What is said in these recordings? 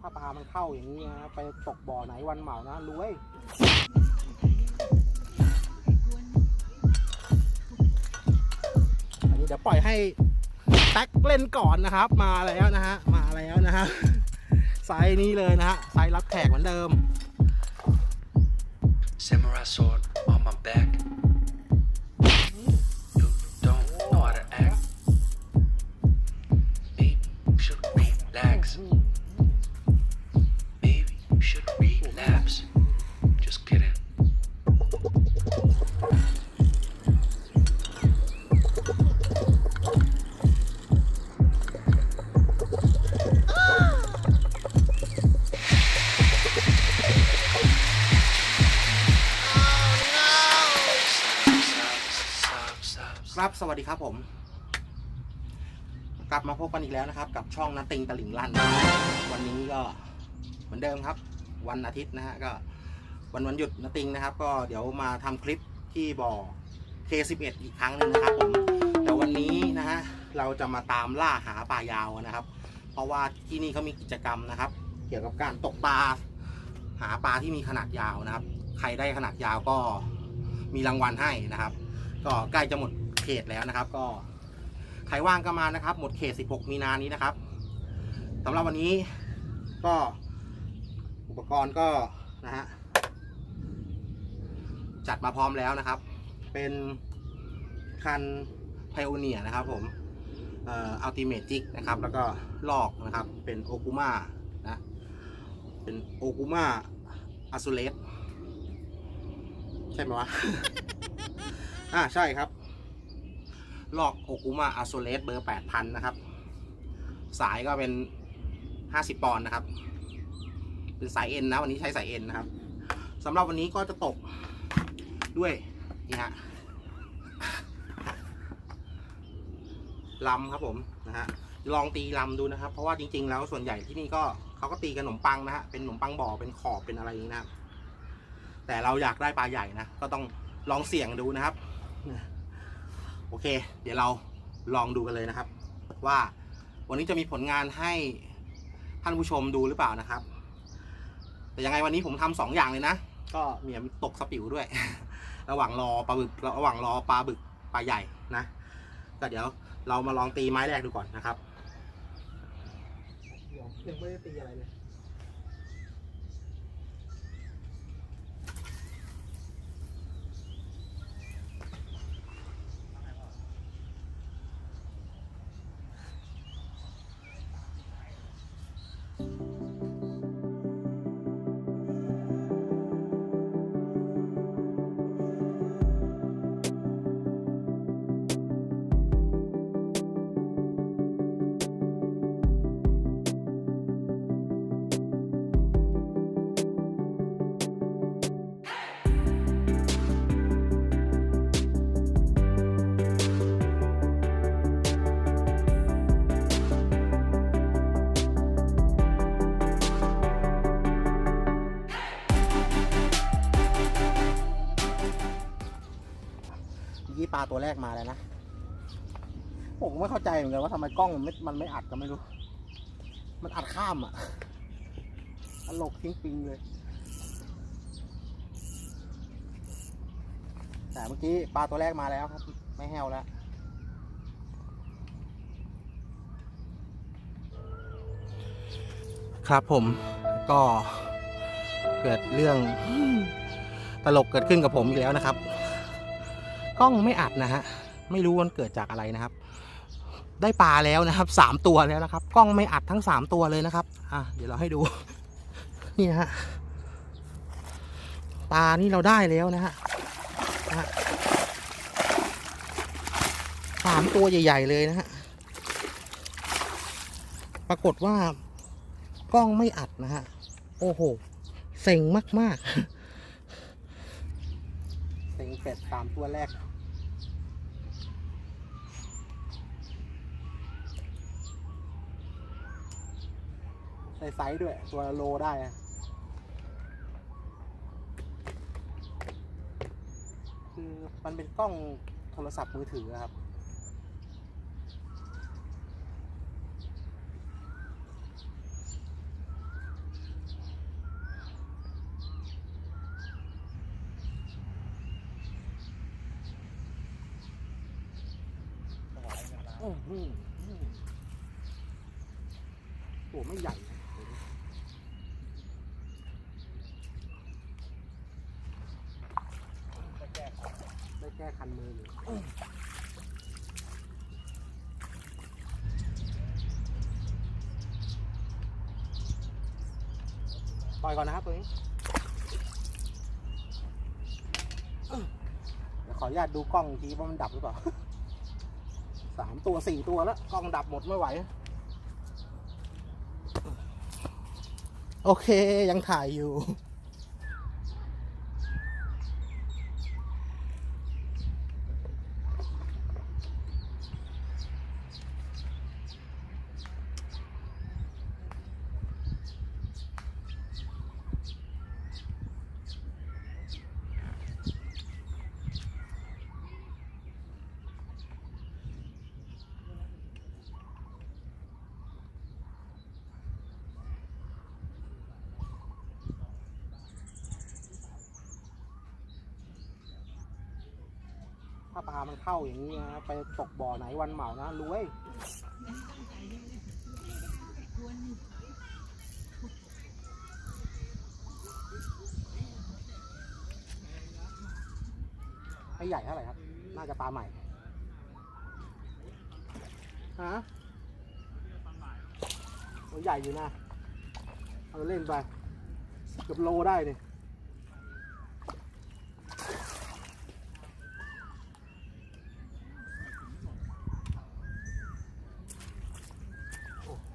ถ้าปลามันเข้าอย่างนี้นะไปตกบ่อไหนวันเหมานะรวยอันนี้เดี๋ยวปล่อยให้แท็กเล่นก่อนนะครับ มาแล้วนะฮะมาแล้วนะฮะไซส์นี้เลยนะฮะไซส์รับแขกเหมือนเดิม Samurai sword on my back. ดีครับผม กลับมาพบกันอีกแล้วนะครับ กับช่องนาติงตะหลิงลั่น วันนี้ก็เหมือนเดิมครับ วันอาทิตย์นะฮะก็วันวันหยุดนาติงนะครับ ก็เดี๋ยวมาทำคลิปที่บ่อ K11 อีกครั้งหนึ่งนะครับผมแต่วันนี้นะฮะเราจะมาตามล่าหาปลายาวนะครับ เพราะว่าที่นี่เขามีกิจกรรมนะครับ เกี่ยวกับการตกปลาหาปลาที่มีขนาดยาวนะครับ ใครได้ขนาดยาวก็มีรางวัลให้นะครับ ก็ใกล้จะหมด ขตแล้วนะครับ ก็ใครว่างก็มานะครับ หมดเขต 16 มีนานี้นะครับสำหรับวันนี้ก็อุปกรณ์ก็นะฮะจัดมาพร้อมแล้วนะครับ เป็นคันไพโอเนียนะครับผมเอ่ออัลติเมจิกนะครับ แล้วก็ลอกนะครับ เป็นโอกุมานะ เป็นโอกุมาอะซูเลสใช่ไหมวะ อ่าใช่ครับ ลอกโอกุมาอาโซเลสเบอร์ 8,000 นะครับ สายก็เป็น 50 ปอนด์นะครับ เป็นสายเอ็นนะ วันนี้ใช้สายเอ็นนะครับสำหรับวันนี้ก็จะตกด้วยนี่ฮะลำครับผมนะฮะลองตีลำดูนะครับ เพราะว่าจริง ๆ แล้วส่วนใหญ่ที่นี่ก็เขาก็ตีกันขนมปังนะฮะเป็นขนมปังบ่อเป็นขอบเป็นอะไรอย่างนี้นะครับแต่เราอยากได้ปลาใหญ่นะก็ต้องลองเสี่ยงดูนะครับ โอเค เดี๋ยวเราลองดูกันเลยนะครับ ว่าวันนี้จะมีผลงานให้ท่านผู้ชมดูหรือเปล่านะครับ แต่ยังไงวันนี้ผมทำสองอย่างเลยนะ ก็มีตกสปิวด้วย ระหว่างรอปลาบึกระหว่างรอปลาบึกปลาใหญ่นะ ก็เดี๋ยวเรามาลองตีไม้แรกดูก่อนนะครับยังไม่ได้ตีอะไรเลยาตัวแรกมาแล้วนะ ผมไม่เข้าใจเหมือนกันว่าทำไมกล้องมันไม่มันไม่อัดก็ไม่รู้ มันอัดข้ามอะตลกทิ้งปิงเลย แต่เมื่อกี้ปลาตัวแรกมาแล้วครับ ไม่แห้วแล้วครับผมก็เกิดเรื่องตลกเกิดขึ้นกับผมอีกแล้วนะครับ กล้องไม่อัดนะฮะไม่รู้มันเกิดจากอะไรนะครับ ได้ปลาแล้วนะครับสามตัวแล้วนะครับ กล้องไม่อัดทั้งสามตัวเลยนะครับ อะเดี๋ยวเราให้ดู นี่นะฮะปลานี่เราได้แล้วนะฮะนะฮะสามตัวใหญ่ ๆ เลยนะฮะปรากฏว่ากล้องไม่อัดนะฮะ โอ้โห เซ็งมาก ๆ เซ็งเป็ดสามตัวแรก ในไซส์ด้วย ตัวโลได้คือมันเป็นกล้องโทรศัพท์มือถือครับ โอ้โหโอ้ไม่ใหญ่ ปล่อยก่อนนะครับตัวนี้เดี๋ยวขออนุญาตดูกล้องอีกทีว่ามันดับหรือเปล่า สามตัวสี่ตัวแล้ว กล้องดับหมดไม่ไหว โอเคยังถ่ายอยู่ ถ้าปลามันเข้าอย่างนี้นะไปตกบ่อไหนวันเหมานะรวยไม่ใหญ่เท่าไหร่ครับ น่าจะปลาใหม่ฮะตัวใหญ่อยู่นะ เอาเล่นไป เกือบโลได้เนี่ย โอ้โห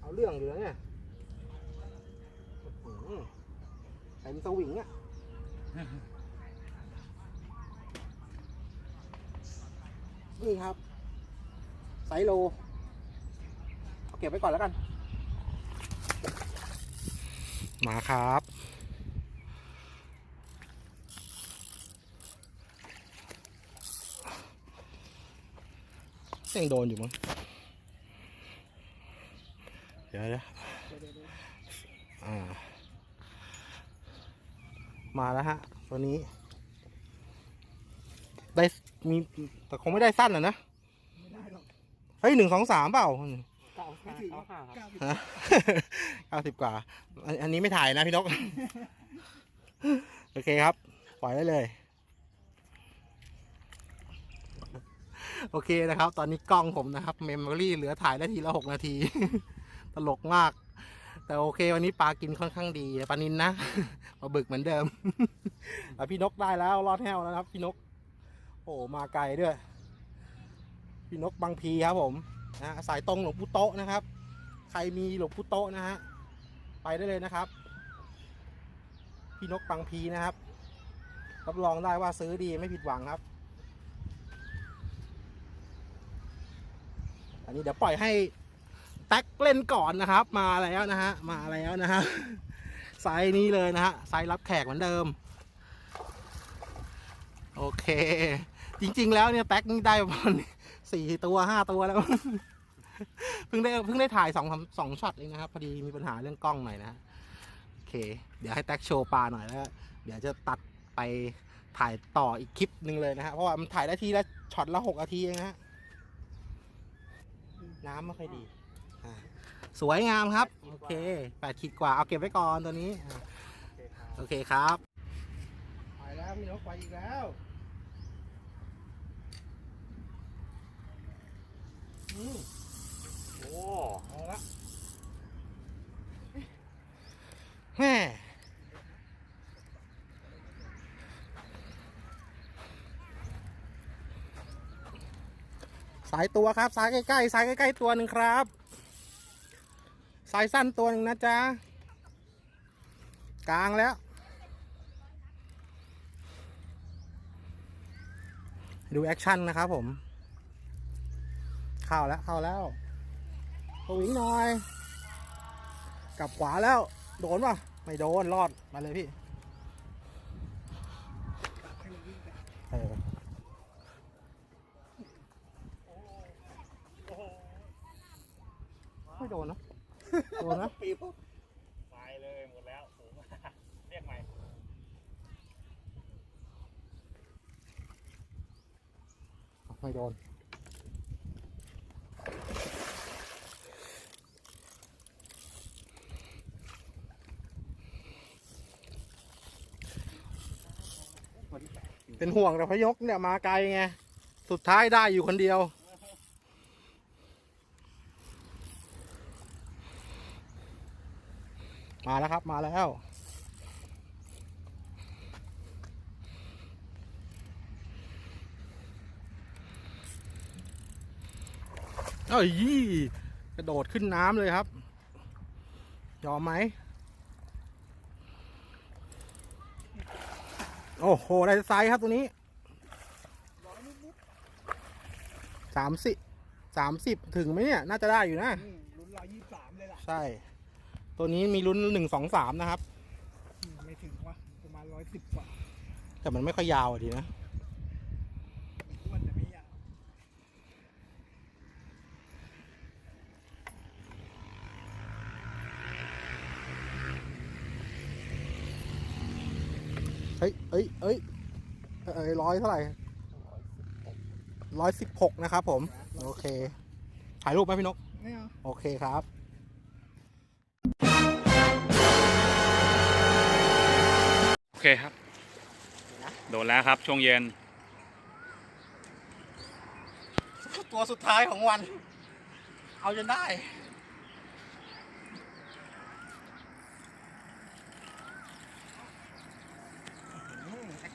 เอาเรื่องอยู่แล้วเนี่ยอื้อหือเต็มสวิงอะ นี่ครับไซโลเอาเก็บไว้ก่อนแล้วกัน มาครับ ยังโดนอยู่มั้งเดี๋ยวเดี๋ยวอ่า มาแล้วฮะ ตัวนี้ ได้มีแต่คงไม่ได้สั้นอะนะเฮ้ยหนึ่งสองสามเปล่าเก้าห้าเก้าห้าครับฮะเก้าสิบกว่าอันอันนี้ไม่ถ่ายนะพี่นก โอเคครับ ปล่อยได้เลย โอเคนะครับ ตอนนี้กล้องผมนะครับ เมมโมรี่เหลือถ่ายได้ทีละหกนาที ตลกมาก แต่โอเค วันนี้ปลากินค่อนข้างดีปลานินนะปลาบึกเหมือนเดิมอะพี่นกได้แล้วรอดแห้วแล้วครับ พี่นก โอ้มาไกลด้วย พี่นกบางพีครับผมนะสายตรงหลวงปู่โตะนะครับ ใครมีหลวงปู่โตะนะฮะไปได้เลยนะครับ พี่นกบางพีนะครับรับรองได้ว่าซื้อดีไม่ผิดหวังครับ อันนี้เดี๋ยวปล่อยให้แท็กเล่นก่อนนะครับ มาแล้วนะฮะมาแล้วนะฮะไซส์นี้เลยนะฮะไซส์รับแขกเหมือนเดิม โอเค จริงๆแล้วเนี่ยแท็กนี่ได้ประมาณสี่ตัวห้าตัวแล้ว เพิ่งได้เพิ่งได้ถ่ายสองสองช็อตเองนะครับ พอดีมีปัญหาเรื่องกล้องหน่อยนะโอเค เดี๋ยวให้แท็กโชว์ปลาหน่อยแล้วเดี๋ยวจะตัดไปถ่ายต่ออีกคลิปหนึ่งเลยนะฮะเพราะว่ามันถ่ายได้ทีละช็อตละหกนาทีเองนฮะน้ำไม่ค่อยดีสวยงามครับ โอเคแปดขีดกว่าเอาเก็บไว้ก่อนตัวนี้ โอเคครับ ไปแล้วพี่นกไปอีกแล้วอืมโอ้เอาละแม่สายตัวครับ สายใกล้ๆสายใกล้ๆตัวหนึ่งครับ สายสั้นตัวหนึ่งนะจ๊ะ กลางแล้ว ดูแอคชั่นนะครับผม เข้าแล้วเข้าแล้วสวิงหน่อย กลับขวาแล้ว โดนปะไม่โดน รอด มาเลยพี่เออไม่โดนนะ โดนนะปิวตายเลยหมดแล้วเรียกใหม่ ไม่โดนเป็นห่วงแต่พยกเนี่ยมาไกลไง สุดท้ายได้อยู่คนเดียว มาแล้วครับมาแล้ว เอ้ยกระโดดขึ้นน้ำเลยครับ ยอมไหม โอ้โห ได้ไซส์ครับตัวนี้สามสิบสามสิบถึงไหมเนี่ย น่าจะได้อยู่นะอืมลุ้นร้อยยี่สิบสามเลยล่ะ ใช่ ตัวนี้มีลุ้นหนึ่งสองสามนะครับอืมไม่ถึงว่ะประมาณร้อยสิบกว่า แต่มันไม่ค่อยยาวอะดีนะ อ้วนแต่ไม่ยาว เฮ้ยเอ้ยเอ้ยเอ้ยร้อยเท่าไหร่ร้อยสิบหกนะครับผม โอเค ถ่ายรูปไหมพี่นก ไม่เอา โอเคครับ โอเคครับ โดนแล้วครับช่วงเย็น ตัวสุดท้ายของวัน เอาจนได้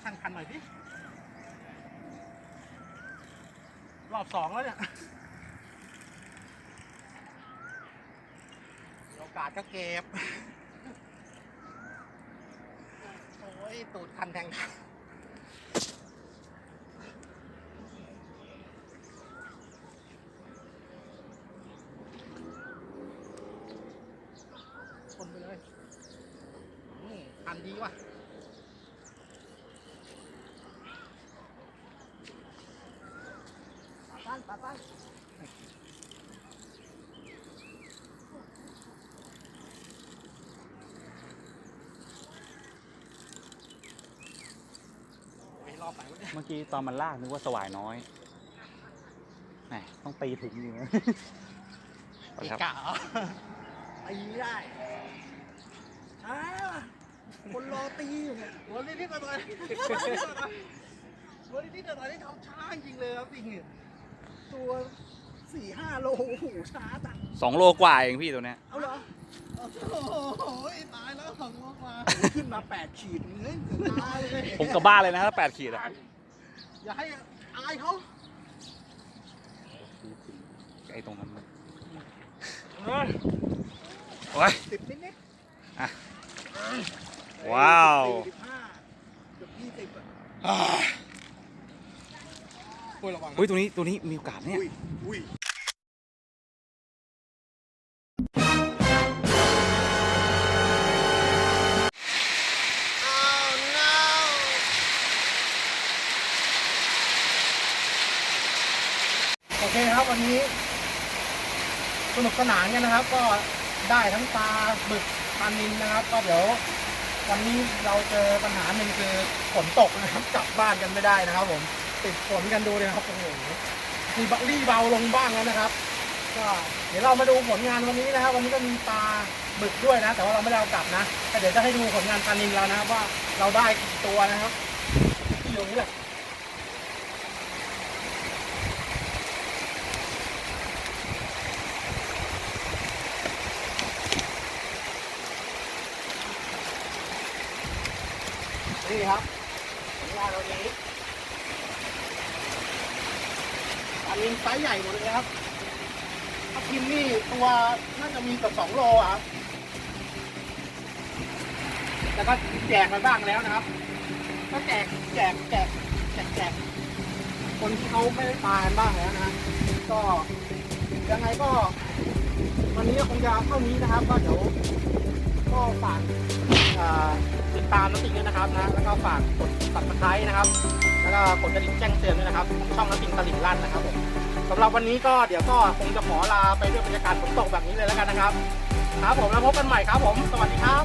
แอ คันหน่อยดิรอบสองแล้วเนี่ยโอกาสก็เก็บ โอ้ยตูดคันแทง ชนไปเลยอืมคันดีว่ะ ปาตั้นปาตั้นโอ้ยรอบไหนวะเนี่ยเมื่อกี้ตอนมันลากนึกว่าสวายน้อยแหมต้องตีถึงอยู่นะเกะกะเหรอตีไม่ได้ช้าว่ะคนรอตีอยู่เนี่ยวันนี้นิดหน่อยวันนี้นิดหน่อยนี่ทำช้าจริงเลยครับจริงเนี่ย ตัวสี่ห้าโลโอ้โหช้าจังสองโลกว่าเองพี่ตัวเนี้ย เอาเหรอโอ้โหตายแล้วสองโลกมาขึ้นมาแปดขีดเฮ้ยตายเลยผมกลับบ้านเลยนะถ้าแปดขีดอะอย่าให้อายเขาไอ้ตรงนั้นมันโอ้ยสิบนิดนิดว้าวสี่สิบห้าเกือบยี่สิบอะ โอ้ยระวังนะอุ้ยตัวนี้ตัวนี้มีโอกาสเนี่ยอุ้ยอุ้ยโอเคครับวันนี้ สนุกสนานกันนะครับ ก็ได้ทั้งปลาบึกปลานินนะครับ ก็เดี๋ยววันนี้เราเจอปัญหาหนึ่งคือฝนตกนะครับกลับบ้านกันไม่ได้นะครับผม ติดฝนกันดูเลยครับโอ้โหมีบัรี่เบาลงบ้างแล้วนะครับ ก็เดี๋ยวเรามาดูผลงานวันนี้นะครับ วันนี้ก็มีปลาบึกด้วยนะ แต่ว่าเราไม่ได้เอากลับนะแต่เดี๋ยวจะให้ดูผลงานปลานินเรานะครับว่าเราได้กี่ตัวนะครับที่อยู่นี่แหละนี่ครับผลงานเรานี้ ปลานินไซส์ใหญ่หมดเลยครับถ้าพิมพ์นี่ตัวน่าจะมีเกับสองโลอะแล้วก็แจกไปบ้างแล้วนะครับ ก็แจกแจกแจกแจกแจกคนที่เขาไม่ได้ตายบ้างแล้วนะฮะก็ยังไงก็ วันนี้คงจะเท่านี้นะครับ ก็เดี๋ยวก็ฝากติดตามน้ำติงด้วยนะครับนะ แล้วก็ฝากกด subscribe นะครับ แล้วก็กดกระดิ่งแจ้งเตือนด้วยนะครับ ช่องน้ำปิงตลิ่งลั่นนะครับผมสำหรับวันนี้ก็เดี๋ยวก็คงจะขอลาไปด้วยบรรยากาศฝนตกแบบนี้เลยแล้วกันนะครับ ครับผมแล้วพบกันใหม่ครับผม สวัสดีครับ